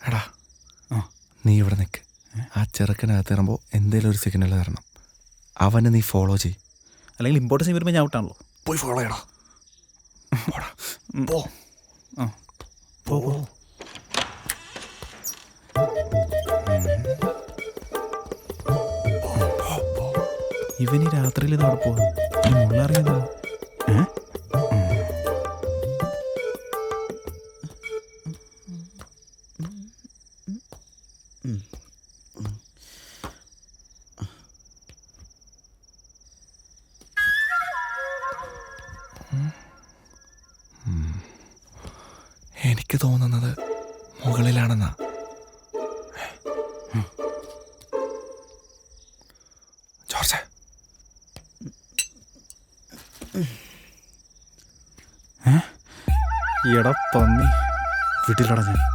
എടാ ആ. നീ ഇവിടെ നിൽക്ക് ആ ചെറുക്കനകത്ത് ഇറങ്ങുമ്പോൾ എന്തെങ്കിലും ഒരു സിഗ്നൽ തരണം. അവനെ നീ ഫോളോ ചെയ് അല്ലെങ്കിൽ ഇമ്പോർട്ടൻസ് വരുമ്പോൾ ഞാൻ ഔട്ടാണല്ലോ പോയി ഫോളോ ചെയ്യടാ. പോടാ. പോ. ആ. പോ. ഈ രാത്രിയിൽ ഈ മുള്ളറിയതാ എനിക്ക് തോന്നുന്നത് മുകളിലാണെന്നാ. ജോർജ്. എടാ പന്നി. വിട്ടില്ലടാ ഞാൻ.